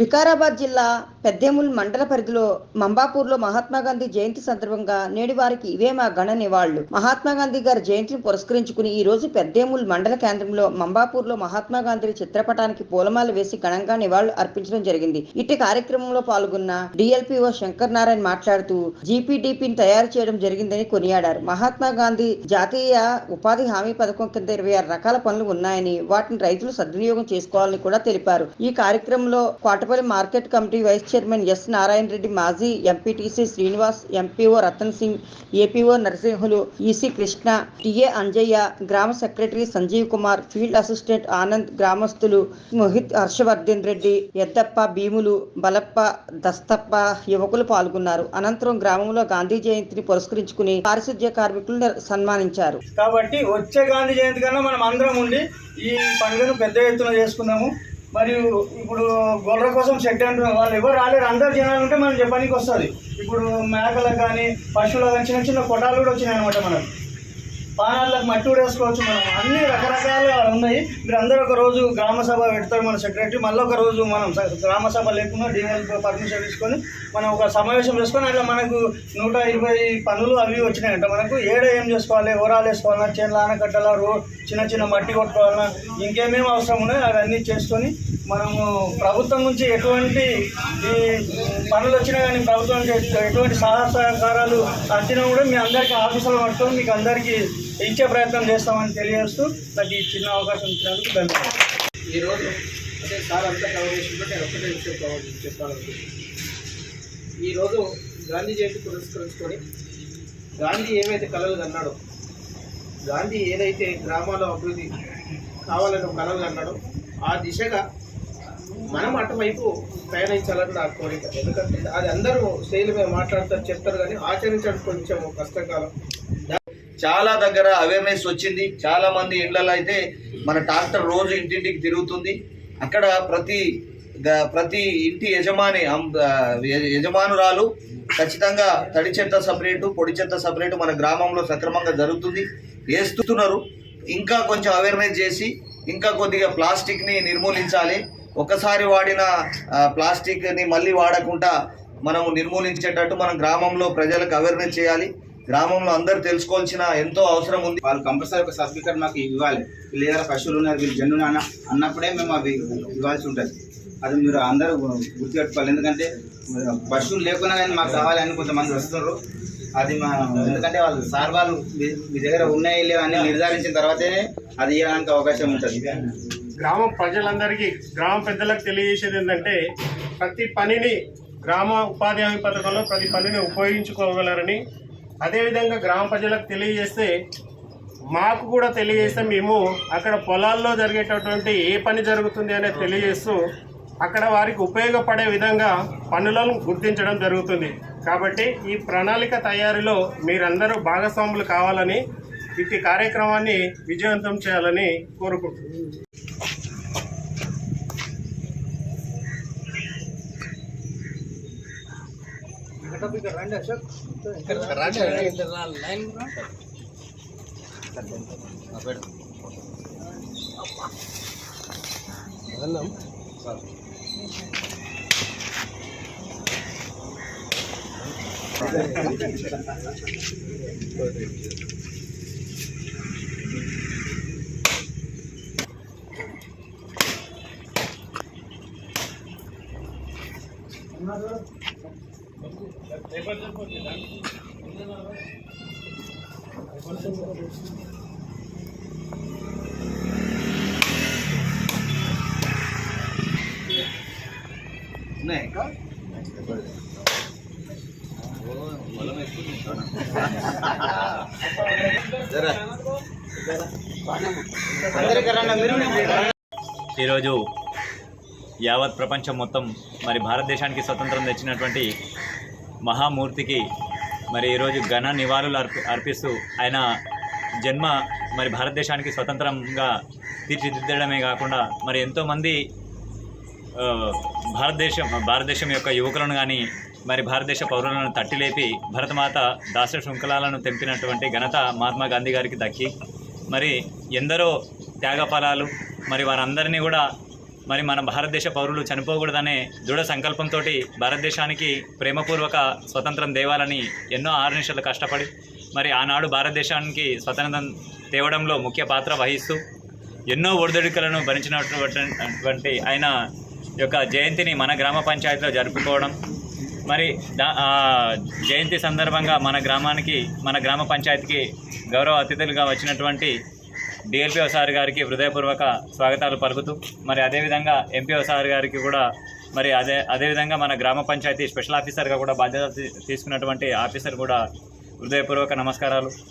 వికారాబాద్ జిల్లా పెద్దేముల్ మండల పరిధిలో మంబాపూర్లో మహాత్మా గాంధీ జయంతి సందర్భంగా నేడు వారికి ఇవే మా గణ నివాళులు. మహాత్మా గాంధీ గారి జయంతిని పురస్కరించుకుని ఈ రోజు పెద్దేముల్ మండల కేంద్రంలో మంబాపూర్లో మహాత్మా గాంధీ చిత్రపటానికి పూలమాల వేసి ఘనంగా నివాళులు అర్పించడం జరిగింది. ఇట్టి కార్యక్రమంలో పాల్గొన్న డిఎల్పిఓ శంకర్ నారాయణ మాట్లాడుతూ జీపీడీపీని తయారు చేయడం జరిగిందని కొనియాడారు. మహాత్మా గాంధీ జాతీయ ఉపాధి హామీ పథకం కింద ఇరవై ఆరు రకాల పనులు ఉన్నాయని వాటిని రైతులు సద్వినియోగం చేసుకోవాలని కూడా తెలిపారు. ఈ కార్యక్రమంలో Kotapalli market committee vice chairman S Narayana Reddy మాజీ MPTC Srinivas MPO Ratan Singh APO Narasimhulu EC Krishna TA Anjaiah గ్రామ secretary Sanjeev Kumar field assistant Anand గ్రామస్తులు మోహిత్ హర్షవర్ధన్ రెడ్డి ఎద్దప్ప భీములు బలప్ప దస్తప్ప యువకులు పాల్గొన్నారు. అనంతరం గ్రామంలో గాంధీ జయంతిని పురస్కరించుకుని పారిశుద్ధ్య కార్మికులను సన్మానించారు. కాబట్టి వచ్చే గాంధీ జయంతి కన్నా మనం అందరం ఉండి ఈ పండుగను పెద్ద ఎత్తున చేసుకున్నాము. మరియు ఇప్పుడు గొర్రెల కోసం సెట్ అంటున్నారు వాళ్ళు ఎవరు రాలేరు. అందరు జనాలు ఉంటే మనం చెప్పడానికి వస్తుంది. ఇప్పుడు మేకలకు కానీ పశువులకు కానీ చిన్న చిన్న కొట్టాలు కూడా వచ్చినాయి అనమాట మనకు. పానాలకు మట్టి కూడా వేసుకోవచ్చు మనం. అన్ని రకరకాలుగా ఉన్నాయి. మీరు అందరూ ఒక రోజు గ్రామ సభ పెడతారు మన సెక్రటరీ. మళ్ళీ ఒక రోజు మనం గ్రామ సభ లేకుండా డిఎల్ పర్మిషన్ తీసుకొని మనం ఒక సమావేశం చేసుకొని అట్లా మనకు నూట ఇరవై పనులు అవి వచ్చినాయంట. మనకు ఏడ ఏం చేసుకోవాలి ఓరాలు వేసుకోవాలన్నా చేనులు ఆనకట్టాలా రో చిన్న చిన్న మట్టి కొట్టుకోవాలన్నా ఇంకేమేమి అవసరం ఉన్నాయో అవన్నీ చేసుకొని మనము ప్రభుత్వం నుంచి ఎటువంటి ఈ పనులు వచ్చినా కానీ ప్రభుత్వం ఎటువంటి సహాయ సహకారాలు అందినా కూడా మీ అందరికీ ఆఫీసులు పట్టుకొని మీకు అందరికీ ఇచ్చే ప్రయత్నం చేస్తామని తెలియజేస్తూ నాకు ఈ చిన్న అవకాశం ఇచ్చినందుకు ధన్యవాదాలు. ఈరోజు అంటే సార్ అంతా కవర్ చేసినట్టు నేను విషయం కవర్ చెప్పాలనుకుంటున్నాను. ఈరోజు గాంధీ జయంతి పురస్కరించుకొని గాంధీ ఏవైతే కలలు కన్నాడో గాంధీ ఏదైతే గ్రామాల్లో అభివృద్ధి కావాలని కలలు కళలు కన్నాడో ఆ దిశగా మనం అటువైపు ప్రయాణించాలని నా కోరిక. ఎందుకంటే అది అందరూ శైలి మీద మాట్లాడతారు చెప్తారు కానీ ఆచరించడం కొంచెం కష్టకాలం. చాలా దగ్గర అవేర్నెస్ వచ్చింది. చాలా మంది ఇళ్ళలో అయితే మన ట్రాక్టర్ రోజు ఇంటింటికి తిరుగుతుంది. అక్కడ ప్రతి ప్రతి ఇంటి యజమాని అం- యజమానురాలు ఖచ్చితంగా తడి చెత్త సపరేటు పొడి చెత్త సపరేటు మన గ్రామంలో సక్రమంగా జరుగుతుంది. వేస్తున్నారు. ఇంకా కొంచెం అవేర్నెస్ చేసి ఇంకా కొద్దిగా ప్లాస్టిక్ని నిర్మూలించాలి. ఒకసారి వాడిన ప్లాస్టిక్ని మళ్ళీ వాడకుండా మనం నిర్మూలించేటట్టు మనం గ్రామంలో ప్రజలకు అవేర్నెస్ చేయాలి. గ్రామంలో అందరూ తెలుసుకోవాల్సిన ఎంతో అవసరం ఉంది. వాళ్ళు కంపల్సరీ ఒక సర్టిఫికేట్ మాకు ఇవ్వాలి. వీళ్ళ దగ్గర పశువులు ఉన్నారు వీళ్ళు జన్ను నాన్న అన్నప్పుడే మేము అవి ఇవ్వాల్సి ఉంటుంది. అది మీరు అందరూ గుర్తుపెట్టుకోవాలి. ఎందుకంటే పశువులు లేకున్నా కానీ మాకు కావాలని కొంతమంది వస్తున్నారు. అది మా ఎందుకంటే వాళ్ళు సార్ వాళ్ళు మీ దగ్గర ఉన్నాయి లేవు అని నిర్ధారించిన తర్వాతే అది ఇవ్వడానికి అవకాశం ఉంటుంది. గ్రామ ప్రజలందరికీ గ్రామ పెద్దలకు తెలియజేసేది ఏంటంటే ప్రతి పనిని గ్రామ ఉపాధి హామీ పథకంలో ప్రతి పనిని ఉపయోగించుకోగలరని అదేవిధంగా గ్రామ ప్రజలకు తెలియజేస్తే మాకు కూడా తెలియజేస్తే మేము అక్కడ పొలాల్లో జరిగేటటువంటి ఏ పని జరుగుతుంది అనేది తెలియజేస్తూ అక్కడ వారికి ఉపయోగపడే విధంగా పనులను గుర్తించడం జరుగుతుంది. కాబట్టి ఈ ప్రణాళిక తయారీలో మీరందరూ భాగస్వాములు కావాలని ఇట్టి కార్యక్రమాన్ని విజయవంతం చేయాలని కోరుకుంటున్నాను సెటప్ ఇక్కడ రండి అశోక్ ఇక్కడ రండి లైన్ వెళ్దాం ఉన్నాయి ఇంకా? ఈరోజు యావత్ ప్రపంచం మొత్తం మరి భారతదేశానికి స్వతంత్రం తెచ్చినటువంటి మహామూర్తికి మరి ఈరోజు ఘన నివాళులు అర్పి అర్పిస్తూ ఆయన జన్మ మరి భారతదేశానికి స్వతంత్రంగా తీర్చిదిద్దడమే కాకుండా మరి ఎంతోమంది భారతదేశం భారతదేశం యొక్క యువకులను కానీ మరి భారతదేశ పౌరులను తట్టిలేపి భరతమాత దాస శృంఖలాలను తెంపినటువంటి ఘనత మహాత్మా గాంధీ గారికి దక్కి మరి ఎందరో త్యాగఫలాలు మరి వారందరినీ కూడా మరి మన భారతదేశ పౌరులు చనిపోకూడదనే దృఢ సంకల్పంతో భారతదేశానికి ప్రేమపూర్వక స్వతంత్రం దేవాలని ఎన్నో ఆర్నిషలు కష్టపడి మరి ఆనాడు భారతదేశానికి స్వతంత్రం తేవడంలో ముఖ్య పాత్ర వహిస్తూ ఎన్నో ఒడిదుడుకులను భరించినటువంటి ఆయన యొక్క జయంతిని మన గ్రామ పంచాయతీలో జరుపుకోవడం మరి దా జయంతి సందర్భంగా మన గ్రామానికి మన గ్రామ పంచాయతీకి గౌరవ అతిథులుగా వచ్చినటువంటి డిఎల్పిఓ సార్ గారికి హృదయపూర్వక స్వాగతాలు పలుకుతూ మరి అదేవిధంగా ఎంపీఓ సార్ గారికి కూడా మరి అదే అదేవిధంగా మన గ్రామ పంచాయతీ స్పెషల్ ఆఫీసర్గా కూడా బాధ్యత తీసుకున్నటువంటి ఆఫీసర్ కూడా హృదయపూర్వక నమస్కారాలు.